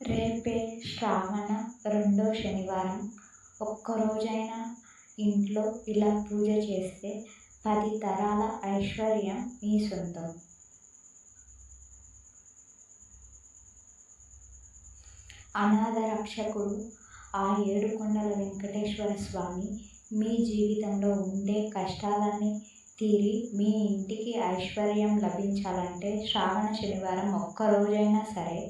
రేపే శ్రావణ రెండో శనివారం. ఒక్కరోజైనా ఇంట్లో ఇలా పూజ చేస్తే పది తరాల ఐశ్వర్యం మీ సొంతం. అనాథ రక్షకుడు ఆ ఏడుకొండల వెంకటేశ్వర స్వామి మీ జీవితంలో ఉండే కష్టాలన్నీ తీరి మీ ఇంటికి ఐశ్వర్యం లభించాలంటే శ్రావణ శనివారం ఒక్కరోజైనా సరే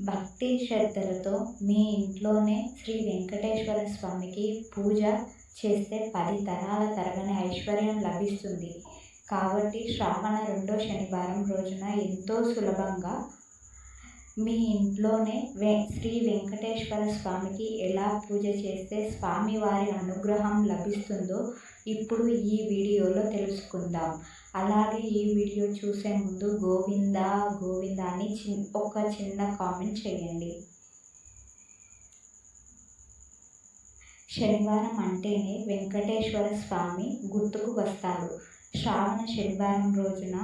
భక్తి శ్రద్ధలతో మీ ఇంట్లోనే శ్రీ వెంకటేశ్వర స్వామికి పూజ చేస్తే పది తరాల తరగని ఐశ్వర్యం లభిస్తుంది. కాబట్టి శ్రావణ రెండో శనివారం రోజున ఎంతో సులభంగా మీ ఇంట్లోనే వె శ్రీ వెంకటేశ్వర స్వామికి ఎలా పూజ చేస్తే స్వామివారి అనుగ్రహం లభిస్తుందో ఇప్పుడు ఈ వీడియోలో తెలుసుకుందాం. అలాగే ఈ వీడియో చూసే ముందు గోవింద గోవింద అని చి ఒక చిన్న కామెంట్ చేయండి. శనివారం అంటేనే వెంకటేశ్వర స్వామి గుర్తుకు వస్తారు శ్రావణ శనివారం రోజున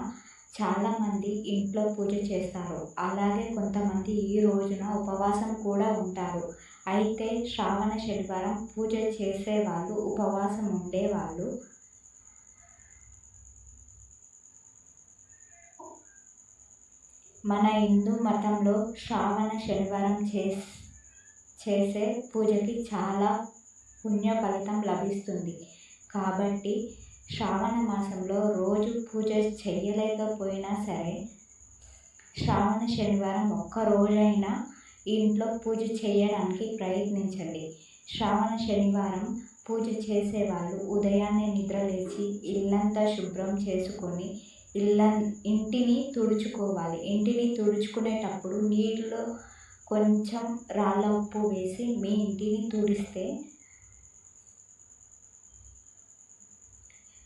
చాలామంది ఇంట్లో పూజ చేస్తారు. అలాగే కొంతమంది ఈ రోజున ఉపవాసం కూడా ఉంటారు. అయితే శ్రావణ శనివారం పూజ చేసేవాళ్ళు ఉపవాసం ఉండేవాళ్ళు మన హిందూ మతంలో శ్రావణ శనివారం చే చేసే పూజకి చాలా పుణ్య ఫలితం లభిస్తుంది. కాబట్టి శ్రావణ మాసంలో రోజు పూజ చేయలేకపోయినా సరే శ్రావణ శనివారం ఒక్క రోజైనా ఇంట్లో పూజ చేయడానికి ప్రయత్నించండి. శ్రావణ శనివారం పూజ చేసేవాళ్ళు ఉదయాన్నే నిద్రలేచి ఇల్లంతా శుభ్రం చేసుకొని ఇళ్ళ ఇంటిని తుడుచుకోవాలి. ఇంటిని తుడుచుకునేటప్పుడు నీటిలో కొంచెం రాళ్ళ ఉప్పు వేసి మీ ఇంటిని తుడిస్తే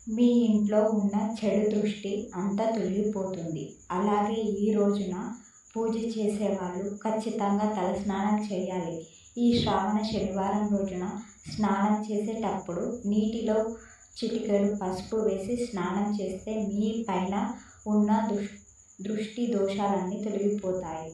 మీ ఇంట్లో ఉన్న చెడు దృష్టి అంతా తొలగిపోతుంది. అలాగే ఈ రోజున పూజ చేసేవాళ్ళు ఖచ్చితంగా తలస్నానం చేయాలి. ఈ శ్రావణ శనివారం రోజున స్నానం చేసేటప్పుడు నీటిలో చిటికెడు పసుపు వేసి స్నానం చేస్తే మీ పైన ఉన్న దుష్ దృష్టి దోషాలన్నీ తొలగిపోతాయి.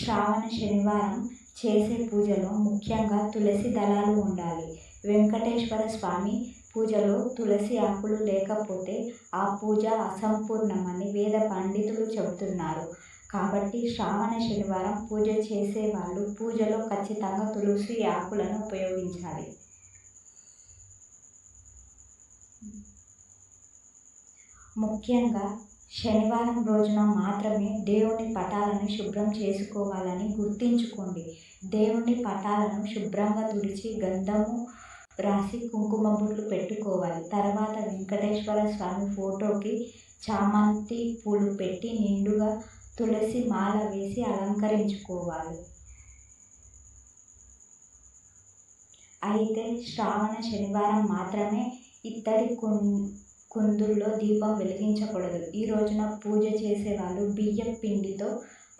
శ్రావణ శనివారం చేసే పూజలో ముఖ్యంగా తులసి దళాలు ఉండాలి. వెంకటేశ్వర స్వామి పూజలో తులసి ఆకులు లేకపోతే ఆ పూజ అసంపూర్ణమని వేద పండితులు చెబుతున్నారు. కాబట్టి శ్రావణ శనివారం పూజ చేసేవాళ్ళు పూజలో ఖచ్చితంగా తులసి ఆకులను ఉపయోగించాలి. ముఖ్యంగా శనివారం రోజున మాత్రమే దేవుని పటాలను శుభ్రం చేసుకోవాలని గుర్తించుకోండి. దేవుని పటాలను శుభ్రంగా తుడిచి గంధము రాసి కుంకుమ బొట్లు పెట్టుకోవాలి. తర్వాత వెంకటేశ్వర స్వామి ఫోటోకి చామంతి పూలు పెట్టి నిండుగా తులసి మాల వేసి అలంకరించుకోవాలి. అయితే శ్రావణ శనివారం మాత్రమే ఇత్తడి కుం కుందుల్లో దీపం వెలిగించకూడదు. ఈ రోజున పూజ చేసేవాళ్ళు బియ్యం పిండితో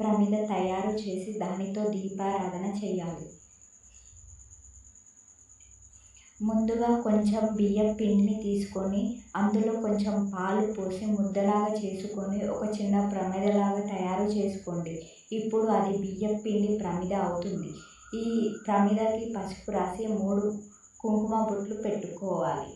ప్రమిద తయారు చేసి దానితో దీపారాధన చేయాలి. ముందుగా కొంచెం బియ్యం పిండిని తీసుకొని అందులో కొంచెం పాలు పోసి ముద్దలాగా చేసుకొని ఒక చిన్న ప్రమిదలాగా తయారు చేసుకోండి. ఇప్పుడు అది బియ్యం పిండి ప్రమిద అవుతుంది. ఈ ప్రమిదకి పసుపు రాసి మూడు కుంకుమ బొట్లు పెట్టుకోవాలి.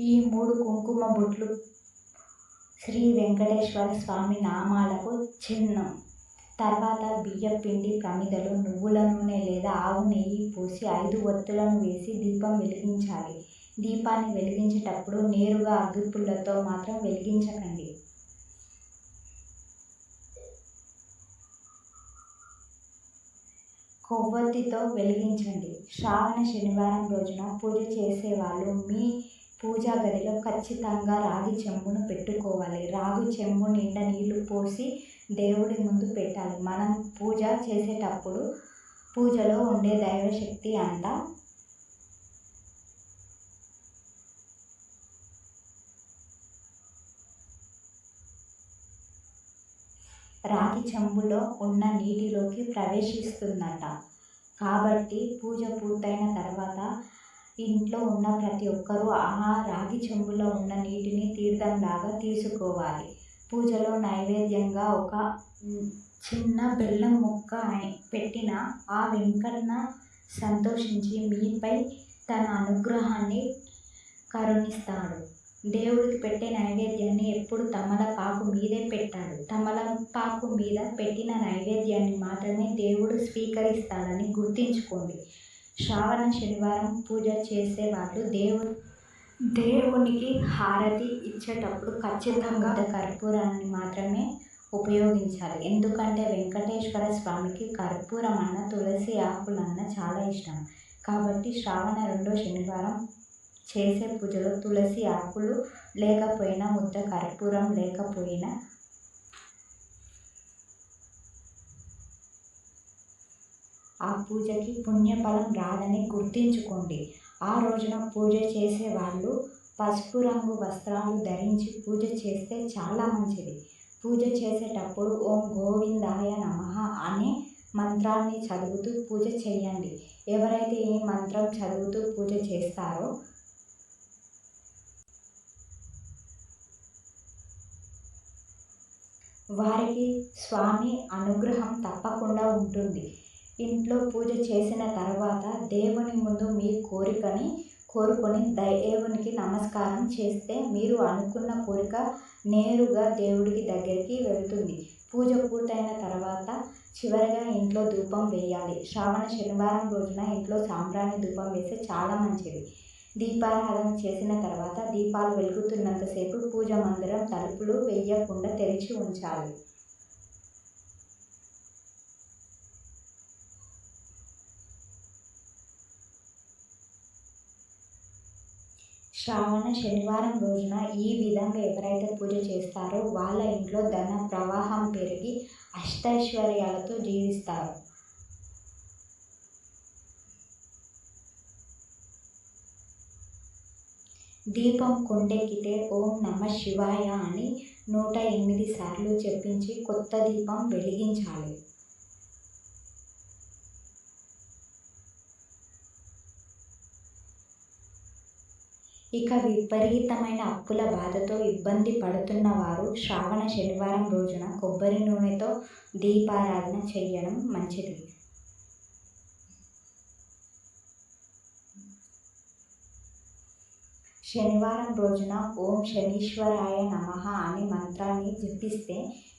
ఈ మూడు కుంకుమ బొట్లు శ్రీ వెంకటేశ్వర స్వామి నామాలకు చిహ్నం. తర్వాత బియ్యం పిండి ప్రమిదలో నువ్వుల నూనె లేదా ఆవు నెయ్యి పోసి ఐదు ఒత్తులను వేసి దీపం వెలిగించాలి. దీపాన్ని వెలిగించేటప్పుడు నేరుగా అగ్గిపుల్లతో మాత్రం వెలిగించకండి. కొవ్వొత్తితో వెలిగించండి. శ్రావణ శనివారం రోజున పూజ చేసేవాళ్ళు మీ పూజా గదిలో ఖచ్చితంగా రాగి చెంబును పెట్టుకోవాలి. రాగి చెంబు నిండా నీళ్ళు పోసి దేవుడి ముందు పెట్టాలి. మనం పూజ చేసేటప్పుడు పూజలో ఉండే దైవశక్తి అంతా రాగి చెంబులో ఉన్న నీటిలోకి ప్రవేశిస్తుందట. కాబట్టి పూజ పూర్తయిన తర్వాత ఇంట్లో ఉన్న ప్రతి ఒక్కరూ ఆ రాగి చెంబులో ఉన్న నీటిని తీర్థంలాగా తీసుకోవాలి. పూజలో నైవేద్యంగా ఒక చిన్న బెల్లం ముక్క పెట్టిన ఆ వెంకన్న సంతోషించి మీపై తన అనుగ్రహాన్ని కరుణిస్తాడు. దేవుడికి పెట్టే నైవేద్యాన్ని ఎప్పుడు తమలపాకు మీదే పెట్టాడు. తమలపాకు మీద పెట్టిన నైవేద్యాన్ని మాత్రమే దేవుడు స్వీకరిస్తాడని గుర్తుంచుకోండి. శ్రావణ శనివారం పూజ చేసేవాళ్ళు దేవుడు. దేవునికి హారతి ఇచ్చేటప్పుడు ఖచ్చితంగా కర్పూరాన్ని మాత్రమే ఉపయోగించాలి. ఎందుకంటే వెంకటేశ్వర స్వామికి కర్పూరం అన్న తులసి ఆకులన్న చాలా ఇష్టం. కాబట్టి శ్రావణ రెండో శనివారం చేసే పూజలో తులసి ఆకులు లేకపోయినా ముద్ద కర్పూరం లేకపోయినా ఆ పూజకి పుణ్యఫలం రాదని గుర్తించుకోండి. ఆ రోజున పూజ చేసే వాళ్ళు పసుపు రంగు వస్త్రాలు ధరించి పూజ చేస్తే చాలా మంచిది. పూజ చేసేటప్పుడు ఓం గోవిందాయ నమః అనే మంత్రాన్ని చదువుతూ పూజ చేయండి. ఎవరైతే ఈ మంత్రం చదువుతూ పూజ చేస్తారో వారికి స్వామి అనుగ్రహం తప్పకుండా ఉంటుంది. ఇంట్లో పూజ చేసిన తర్వాత దేవుని ముందు మీ కోరికని కోరుకొని దేవునికి నమస్కారం చేస్తే మీరు అనుకున్న కోరిక నేరుగా దేవుడికి దగ్గరికి వెళ్తుంది. పూజ పూర్తయిన తర్వాత చివరిగా ఇంట్లో ధూపం వేయాలి. శ్రావణ శనివారం రోజున ఇంట్లో సాంబ్రాణి ధూపం వేస్తే చాలా మంచిది. దీపారాధన చేసిన తర్వాత దీపాలు వెలుగుతున్నంతసేపు పూజ మందిరం తలుపులు వేయకుండా తెరిచి ఉంచాలి. శ్రావణ శనివారం రోజున ఈ విధంగా ఎవరైతే పూజ చేస్తారో వాళ్ళ ఇంట్లో ధన ప్రవాహం పెరిగి అష్టైశ్వర్యాలతో జీవిస్తారు. దీపం కొండెక్కితే ఓం నమ శివాయ అని నూట ఎనిమిది సార్లు చెప్పించి కొత్త దీపం వెలిగించాలి. ఇక విపరీతమైన అప్పుల బాధతో ఇబ్బంది పడుతున్న వారు శ్రావణ శనివారం రోజున కొబ్బరి నూనెతో దీపారాధన చేయడం మంచిది. శనివారం రోజున ఓం శనీశ్వరాయ నమః అనే మంత్రాన్ని జపిస్తే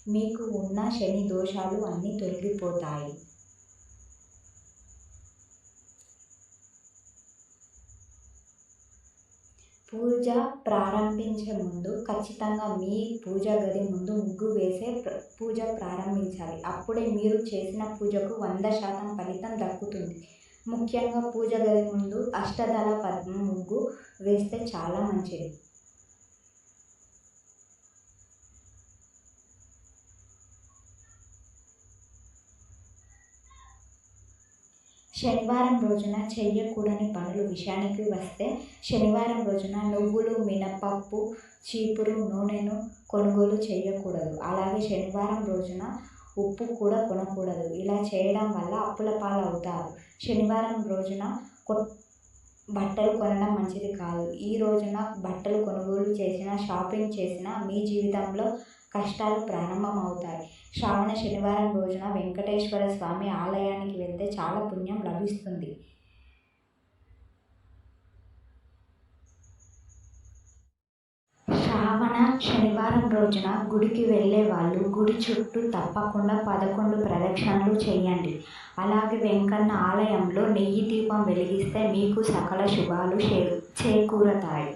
మీకు ఉన్న శని దోషాలు అన్నీ తొలగిపోతాయి. పూజ ప్రారంభించే ముందు ఖచ్చితంగా మీ పూజ గది ముందు ముగ్గు వేసే పూజ ప్రారంభించాలి. అప్పుడే మీరు చేసిన పూజకు వంద శాతం ఫలితం దక్కుతుంది. ముఖ్యంగా పూజ గది ముందు అష్టదళ పద్మ ముగ్గు వేస్తే చాలా మంచిది. శనివారం రోజున చేయకూడని పనులు విషయానికి వస్తే శనివారం రోజున నువ్వులు మినపప్పు చీపురు నూనెను కొనుగోలు చేయకూడదు. అలాగే శనివారం రోజున ఉప్పు కూడా కొనకూడదు. ఇలా చేయడం వల్ల అప్పుల పాలవుతారు. శనివారం రోజున కొ బట్టలు కొనడం మంచిది కాదు. ఈ రోజున బట్టలు కొనుగోలు చేసిన షాపింగ్ చేసిన మీ జీవితంలో కష్టాలు ప్రారంభమవుతాయి. శ్రావణ శనివారం రోజున వెంకటేశ్వర స్వామి ఆలయానికి వెళ్తే చాలా పుణ్యం లభిస్తుంది. శ్రావణ శనివారం రోజున గుడికి వెళ్ళే వాళ్ళు గుడి చుట్టూ తప్పకుండా పదకొండు ప్రదక్షిణలు చేయండి. అలాగే వెంకన్న ఆలయంలో నెయ్యి దీపం వెలిగిస్తే మీకు సకల శుభాలు చే చేకూరతాయి.